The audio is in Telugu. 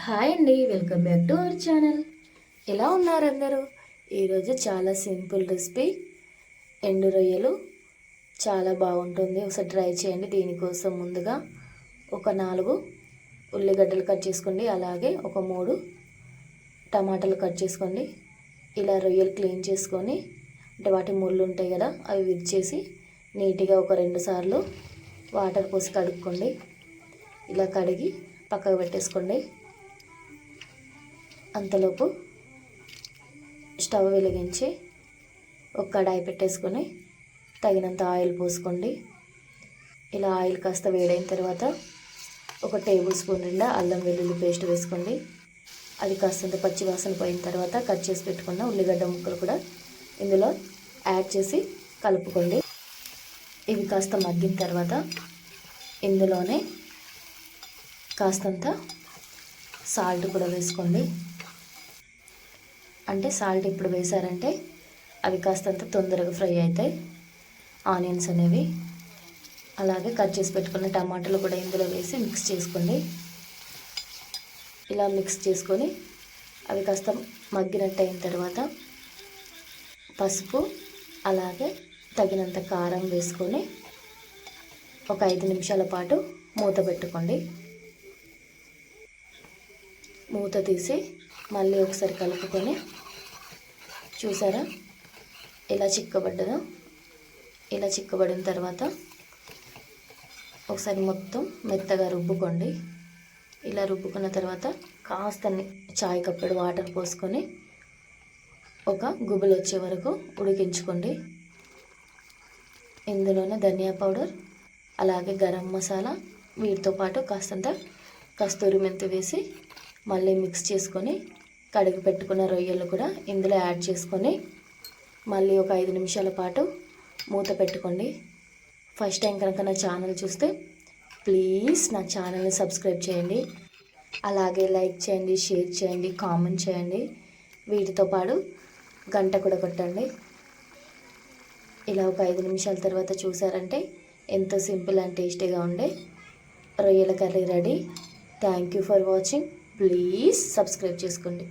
హాయ్ అండి welcome back to our channel. ఎలా ఉన్నారు అందరూ? ఈరోజు చాలా సింపుల్ రెసిపీ. ఎండు రొయ్యలు. చాలా బాగుంటుంది. ఒకసారి ట్రై చేయండి. దీనికోసం ముందుగా ఒక నాలుగు ఉల్లిగడ్డలు కట్ చేసుకోండి. అలాగే ఒక మూడు టమాటాలు కట్ చేసుకోండి. ఇలా రొయ్యలు క్లీన్ చేసుకొని అంటే వాటి ముళ్ళు ఉంటాయి కదా అవి విరిచేసి నీట్గా ఒక రెండు సార్లు వాటర్ పోసి కడుక్కోండి. ఇలా కడిగి పక్కకు పెట్టేసుకోండి. అంతలోపు స్టవ్ వెలిగించి ఒక కడాయి పెట్టేసుకొని తగినంత ఆయిల్ పోసుకోండి. ఇలా ఆయిల్ కాస్త వేడైన తర్వాత ఒక టేబుల్ స్పూన్ నిండా అల్లం వెల్లుల్లి పేస్ట్ వేసుకోండి. అది కాస్తంత పచ్చి వాసన పోయిన తర్వాత కట్ చేసి పెట్టుకున్న ఉల్లిగడ్డ ముక్కలు కూడా ఇందులో యాడ్ చేసి కలుపుకోండి. ఇవి కాస్త మగ్గిన తర్వాత ఇందులోనే కాస్తంత సాల్ట్ కూడా వేసుకోండి. అంటే సాల్ట్ ఇప్పుడు వేసారంటే అవి కాస్తంత తొందరగా ఫ్రై అవుతాయి. ఆనియన్స్ అనేవి. అలాగే కట్ చేసి పెట్టుకున్న టమాటాలు కూడా ఇందులో వేసి మిక్స్ చేసుకోండి. ఇలా మిక్స్ చేసుకొని అవి కాస్త మగ్గినట్టు అయిన తర్వాత పసుపు అలాగే తగినంత కారం వేసుకొని ఒక ఐదు నిమిషాల పాటు మూత పెట్టుకోండి. మూత తీసి మళ్ళీ ఒకసారి కలుపుకొని చూసారా? ఇలా చిక్కబడ్డదో? ఇలా చిక్కబడిన తర్వాత ఒకసారి మొత్తం మెత్తగా రుబ్బుకోండి. ఇలా రుబ్బుకున్న తర్వాత కాస్త చాయ్ కప్పుడు వాటర్ పోసుకొని ఒక గుబులు వచ్చే వరకు ఉడికించుకోండి. ఇందులోనే ధనియా పౌడర్ అలాగే గరం మసాలా వీటితో పాటు కాస్తంత కస్తూరి మెంతి వేసి మళ్ళీ మిక్స్ చేసుకొని కడిగి పెట్టుకున్న రొయ్యలు కూడా ఇందులో యాడ్ చేసుకొని మళ్ళీ ఒక ఐదు నిమిషాల పాటు మూత పెట్టుకోండి. ఫస్ట్ టైం కనుక నా ఛానల్ చూస్తే ప్లీజ్ నా ఛానల్ని సబ్స్క్రైబ్ చేయండి. అలాగే లైక్ చేయండి షేర్ చేయండి కామెంట్ చేయండి. వీటితో పాటు గంట కూడా కొట్టండి. ఇలా ఒక ఐదు నిమిషాల తర్వాత చూసారంటే ఎంతో సింపుల్ అండ్ టేస్టీగా ఉండే రొయ్యల curry ready. Thank you for watching please subscribe చేసుకోండి.